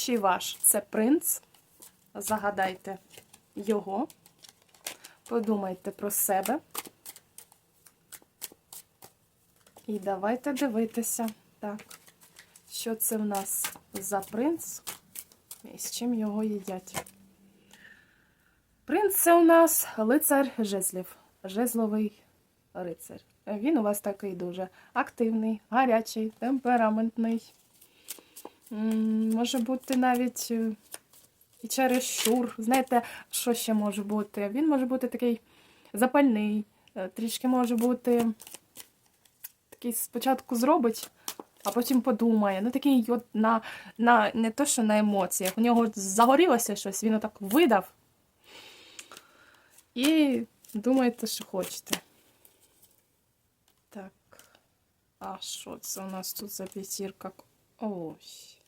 Чи ваш це принц? Загадайте його. Подумайте про себе. І давайте дивитися. Так, що це в нас за принц і з чим його їдять. Принц це у нас лицар жезлів, жезловий рицар. Він у вас такий дуже активний, гарячий, темпераментний. Може бути навіть е, і чересчур. Знаєте, що ще може бути? Він може бути такий запальний, е, трішки може бути такий спочатку зробить, а потім подумає. Ну такий от на, на не то, що на емоціях. У нього загорілося щось, він отак видав. І думаєте, що хочете. Так. А що це у нас тут за п'ятірка? Ось.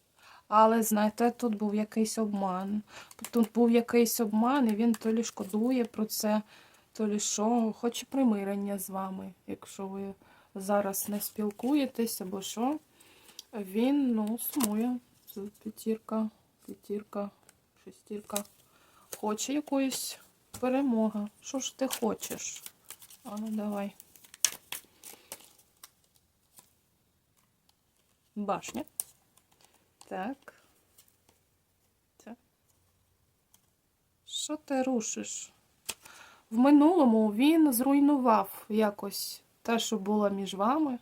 Але, знаєте, тут був якийсь обман. Тут був якийсь обман, і він то лі шкодує про це, то лі що, хоче примирення з вами, якщо ви зараз не спілкуєтесь або що. Він, ну, сумує. П'ятірка, п'ятірка, шестірка. Хоче якоїсь перемоги. Що ж ти хочеш? А ну давай. Башня. Так. Так. Що ти рушиш? В минулому він зруйнував якось те, що було між вами,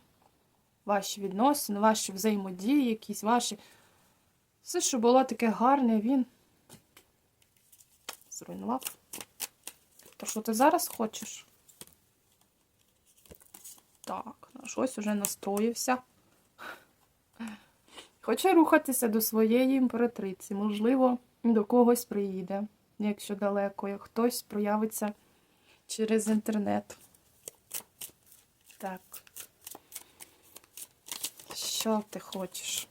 ваші відносини, ваші взаємодії, якісь ваші. Все, що було таке гарне, він зруйнував. То що ти зараз хочеш? Так, на щось уже настроївся. Хоче рухатися до своєї імператриці. Можливо, до когось приїде, якщо далеко, як хтось проявиться через інтернет. Так. Що ти хочеш?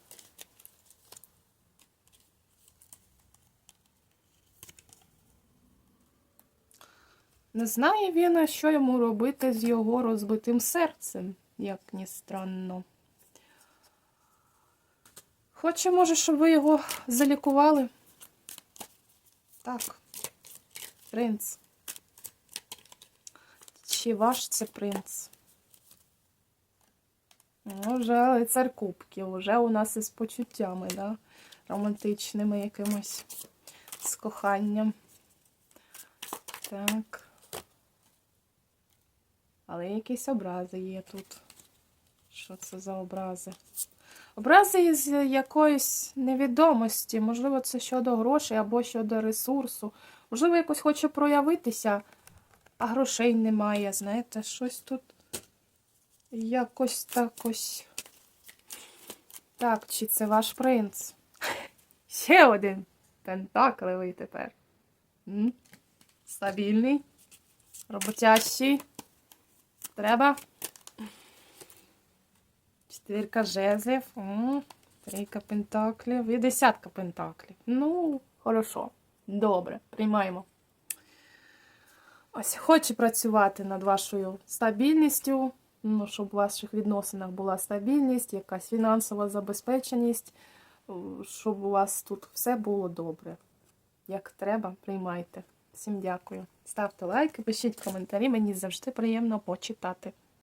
Не знає він, що йому робити з його розбитим серцем, як ні странно. Хоче, може, щоб ви його залікували? Так. Принц. Чи ваш це принц? Вже лицар кубків, вже у нас із почуттями, да? романтичними якимось, з коханням. Так. Але якісь образи є тут. Що це за образи? Образи із якоїсь невідомості. Можливо, це щодо грошей або щодо ресурсу. Можливо, якось хоче проявитися, а грошей немає. Знаєте, щось тут якось так ось. Так, чи це ваш принц? Ще один пентакливий тепер. М? Стабільний, роботящий. Треба. Четвірка жезлів, м, трійка пентаклів і десятка пентаклів. Ну, хорошо. Добре, приймаємо. Ось, хоче працювати над вашою стабільністю, ну, щоб у ваших відносинах була стабільність, якась фінансова забезпеченість, е, щоб у вас тут все було добре. Як треба, приймайте. Всім дякую. Ставте лайки, пишіть коментарі, мені завжди приємно почитати.